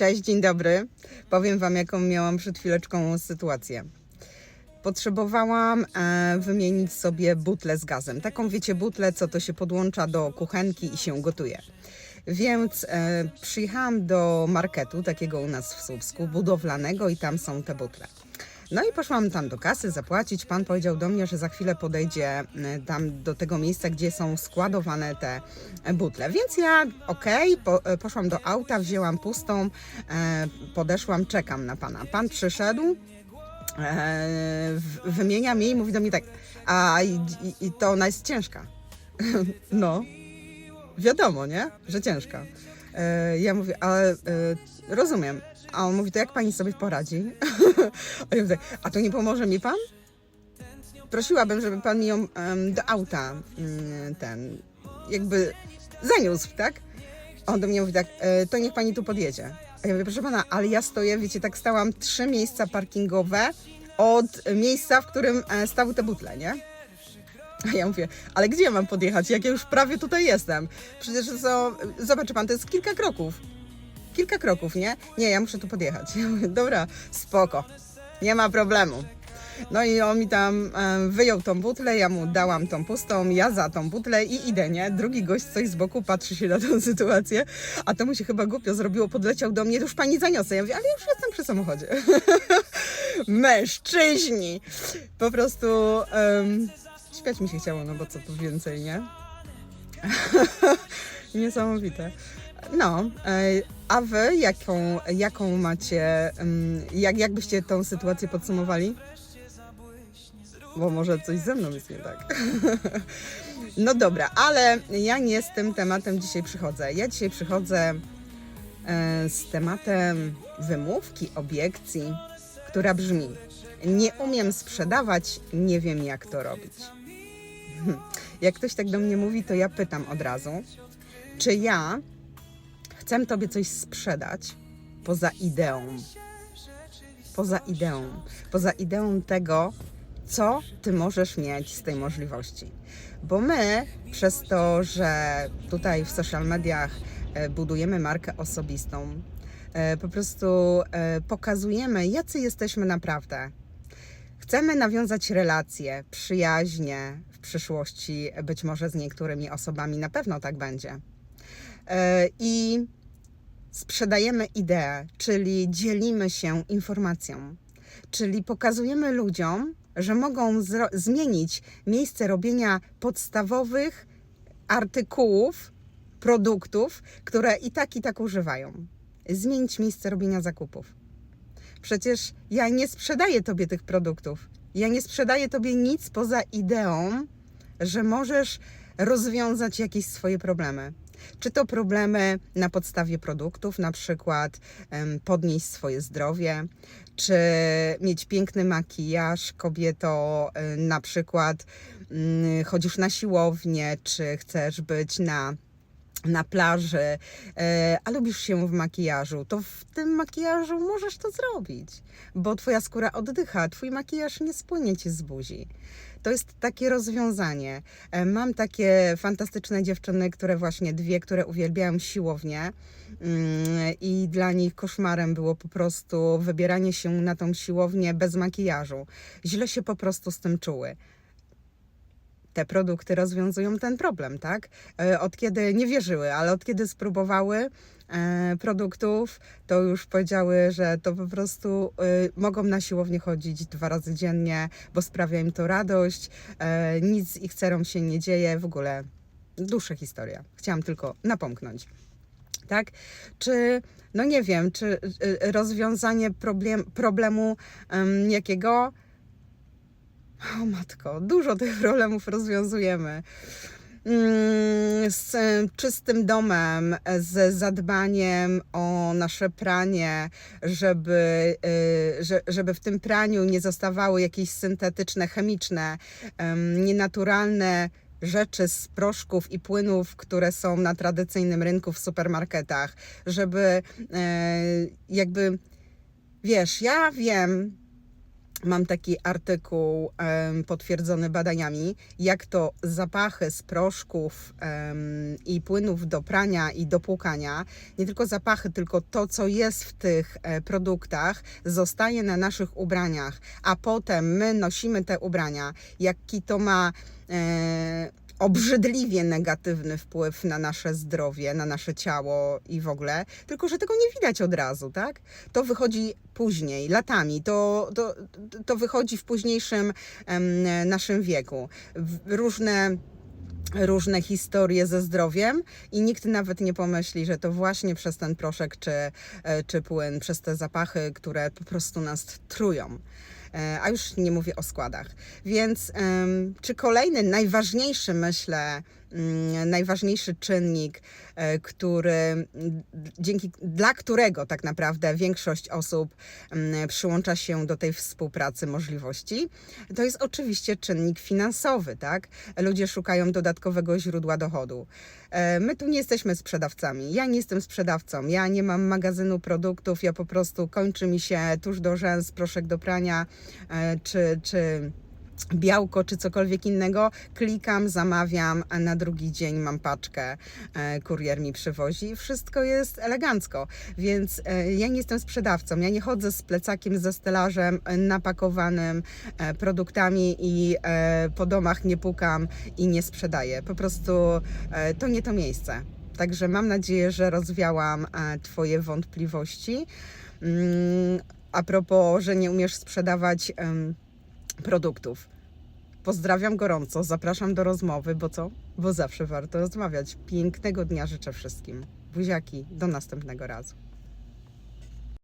Cześć, dzień dobry. Powiem Wam, jaką miałam przed chwileczką sytuację. Potrzebowałam e, wymienić sobie butlę z gazem. Taką, wiecie, butlę, co to się podłącza do kuchenki i się gotuje. Więc e, przyjechałam do marketu, takiego u nas w Słupsku, budowlanego i tam są te butle. No i poszłam tam do kasy zapłacić. Pan powiedział do mnie, że za chwilę podejdzie e, tam do tego miejsca, gdzie są składowane te butle. Więc ja, okej, po, e, poszłam do auta, wzięłam pustą, e, podeszłam, czekam na pana. Pan przyszedł, e, wymienia mi i mówi do mnie tak, a i, i to ona jest ciężka. no, wiadomo, nie? Że ciężka. E, ja mówię, ale e, rozumiem. A on mówi, to jak pani sobie poradzi? a ja mówię, a to nie pomoże mi pan? Prosiłabym, żeby pan mi ją em, do auta mm, ten, jakby zaniósł, tak? A On do mnie mówi tak, e, to niech pani tu podjedzie. A ja mówię, proszę pana, ale ja stoję, wiecie, tak stałam trzy miejsca parkingowe od miejsca, w którym e, stały te butle, nie? A ja mówię, ale gdzie ja mam podjechać, jak ja już prawie tutaj jestem? Przecież to zobaczy pan, to jest kilka kroków. Kilka kroków, nie? Nie, ja muszę tu podjechać. Dobra, spoko, nie ma problemu. No i on mi tam wyjął tą butlę, ja mu dałam tą pustą, ja za tą butlę i idę, nie? Drugi gość coś z boku patrzy się na tę sytuację, a to mu się chyba głupio zrobiło, podleciał do mnie, już pani zaniosę. Ja mówię, ale już jestem przy samochodzie. Mężczyźni! Po prostu śmiać mi się chciało, no bo co tu więcej, nie? Niesamowite. No, e, a wy jaką, jaką macie, em, jak, jak byście tą sytuację podsumowali? Bo może coś ze mną jest nie tak. No dobra, ale ja nie z tym tematem dzisiaj przychodzę. Ja dzisiaj przychodzę e, z tematem wymówki, obiekcji, która brzmi: Nie umiem sprzedawać, nie wiem jak to robić. Jak ktoś tak do mnie mówi, to ja pytam od razu, czy ja chcę tobie coś sprzedać poza ideą. Poza ideą. Poza ideą tego, co ty możesz mieć z tej możliwości. Bo my, przez to, że tutaj w social mediach e, budujemy markę osobistą, e, po prostu e, pokazujemy, jacy jesteśmy naprawdę. Chcemy nawiązać relacje, przyjaźnie w przyszłości, być może z niektórymi osobami, na pewno tak będzie. I sprzedajemy ideę, czyli dzielimy się informacją, czyli pokazujemy ludziom, że mogą zmienić miejsce robienia podstawowych artykułów, produktów, które i tak, i tak używają. Zmienić miejsce robienia zakupów. Przecież ja nie sprzedaję Tobie tych produktów. Ja nie sprzedaję Tobie nic poza ideą, że możesz rozwiązać jakieś swoje problemy. Czy to problemy na podstawie produktów, na przykład podnieść swoje zdrowie, czy mieć piękny makijaż, kobieto, na przykład mm, chodzisz na siłownię, czy chcesz być na na plaży, e, a lubisz się w makijażu, to w tym makijażu możesz to zrobić, bo twoja skóra oddycha, twój makijaż nie spłynie ci z buzi. To jest takie rozwiązanie. E, Mam takie fantastyczne dziewczyny, które właśnie dwie, które uwielbiają siłownię mm, i dla nich koszmarem było po prostu wybieranie się na tą siłownię bez makijażu. Źle się po prostu z tym czuły te produkty rozwiązują ten problem, tak? E, Od kiedy nie wierzyły, ale od kiedy spróbowały e, produktów, to już powiedziały, że to po prostu e, mogą na siłownię chodzić dwa razy dziennie, bo sprawia im to radość, nic ich cerą się nie dzieje, w ogóle dłuższa historia. Chciałam tylko napomknąć. Tak? Czy, no nie wiem, czy rozwiązanie problem, problemu em, jakiego o matko, dużo tych problemów rozwiązujemy. Mm, Z e, czystym domem, z zadbaniem o nasze pranie, żeby, że- żeby w tym praniu nie zostawały jakieś syntetyczne, chemiczne, em, nienaturalne rzeczy z proszków i płynów, które są na tradycyjnym rynku w supermarketach, żeby e, jakby, wiesz, ja wiem, Mam taki artykuł em, potwierdzony badaniami, jak to zapachy z proszków em, i płynów do prania i do płukania, nie tylko zapachy, tylko to, co jest w tych e, produktach, zostaje na naszych ubraniach, a potem my nosimy te ubrania, jaki to ma e, obrzydliwie negatywny wpływ na nasze zdrowie, na nasze ciało i w ogóle, tylko że tego nie widać od razu, tak? To wychodzi później, latami, to, to, to wychodzi w późniejszym em, naszym wieku. Różne różne historie ze zdrowiem i nikt nawet nie pomyśli, że to właśnie przez ten proszek czy, e, czy płyn, przez te zapachy, które po prostu nas trują. E, A już nie mówię o składach. Więc czy kolejny najważniejszy, myślę, najważniejszy czynnik, e, który, mm, dzięki, dla którego tak naprawdę większość osób mm, przyłącza się do tej współpracy możliwości, to jest oczywiście czynnik finansowy, tak? Ludzie szukają dodatkowego źródła dochodu. E, My tu nie jesteśmy sprzedawcami. Ja nie jestem sprzedawcą. Ja nie mam magazynu produktów. Ja po prostu kończy mi się tuż do rzęs proszek do prania e, czy, czy białko czy cokolwiek innego, klikam, zamawiam, na drugi dzień mam paczkę, e, kurier mi przywozi. Wszystko jest elegancko, więc e, ja nie jestem sprzedawcą, ja nie chodzę z plecakiem, ze stelażem e, napakowanym produktami i po domach nie pukam i nie sprzedaję. Po prostu to nie to miejsce. Także mam nadzieję, że rozwiałam Twoje wątpliwości. Mm, A propos, że nie umiesz sprzedawać produktów. Pozdrawiam gorąco, zapraszam do rozmowy, bo co? Bo zawsze warto rozmawiać. Pięknego dnia życzę wszystkim. Buziaki, do następnego razu.